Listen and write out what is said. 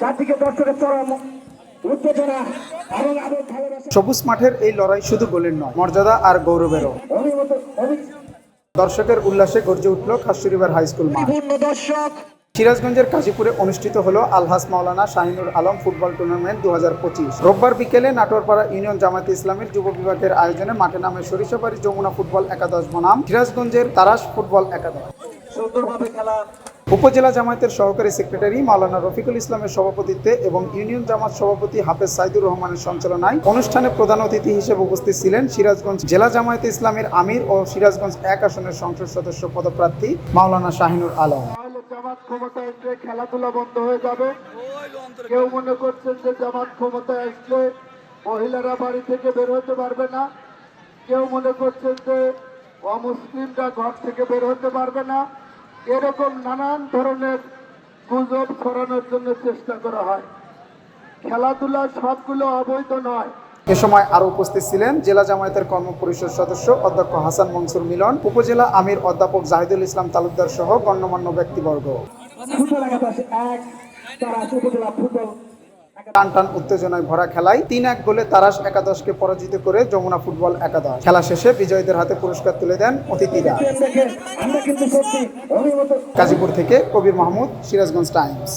চারদিকে দর্শকের চরম উত্তেজনা এবং আবেগ ভালোবাসা। সবুজ মাঠের এই লড়াই শুধু গোলের নয় মর্যাদা আর গৌরবেরও। দর্শকের উল্লাসে গর্জে উঠল খাসুরিবার হাই স্কুল মাঠ। দর্শক। সিরাজগঞ্জের কাজীপুরে অনুষ্ঠিত হলো আলহাস মাওলানা শাহিনুর আলম ফুটবল টুর্নামেন্ট দু হাজার পঁচিশ। রোববার বিকেলে নাটোরপাড়া ইউনিয়ন জামাতে ইসলামের যুব বিভাগের আয়োজনে মাঠে নামে সরিষাবাড়ি যমুনা ফুটবল একাদশ বনাম সিরাজগঞ্জের তারাস ফুটবল একাদশ। সুন্দরভাবে খেলা উপজেলা জামায়াতের সহকারী সেক্রেটারি মাওলানা রফিকুল ইসলামের সভাপতিত্বে এবং ইউনিয়ন জামাত সভাপতি হাফেজ সাইদুর রহমানের সঞ্চালনায় অনুষ্ঠানে প্রধান অতিথি হিসেবে উপস্থিত ছিলেন সিরাজগঞ্জ জেলা জামায়াতে ইসলামের আমির ও সিরাজগঞ্জ এক আসনের সংসদ সদস্য পদপ্রার্থী মাওলানা শাহিনুর আলম। জামাত ক্ষমতায় আসলে খেলাধুলা বন্ধ হয়ে যাবে। কেউ মনে করছেন যে জামাত ক্ষমতায় আসলে মহিলারা বাড়ি থেকে বের হতে পারবে না। কেউ মনে করছেন যে অমুসলিমরা ঘর থেকে বের হতে পারবে না। এরকম নানান ধরনের গুজব ছড়ানোর জন্য চেষ্টা করা হয়। খেলাধুলা সবগুলো অবৈধ নয়। এ সময় আরও উপস্থিত ছিলেন জেলা জামায়াতের কর্মপরিষদ সদস্য অধ্যক্ষ হাসান মনসুর মিলন উপজেলা আমির অধ্যাপক জাহিদুল ইসলাম তালুকদার সহ গণ্যমান্য ব্যক্তিবর্গ। টান টান উত্তেজনায় ভরা খেলায় তিন এক গোলে তারাস একাদশকে পরাজিত করে যমুনা ফুটবল একাদশ। খেলা শেষে বিজয়ীদের হাতে পুরস্কার তুলে দেন অতিথিরা। গাজীপুর থেকে কবির মাহমুদ সিরাজগঞ্জ টাইমস।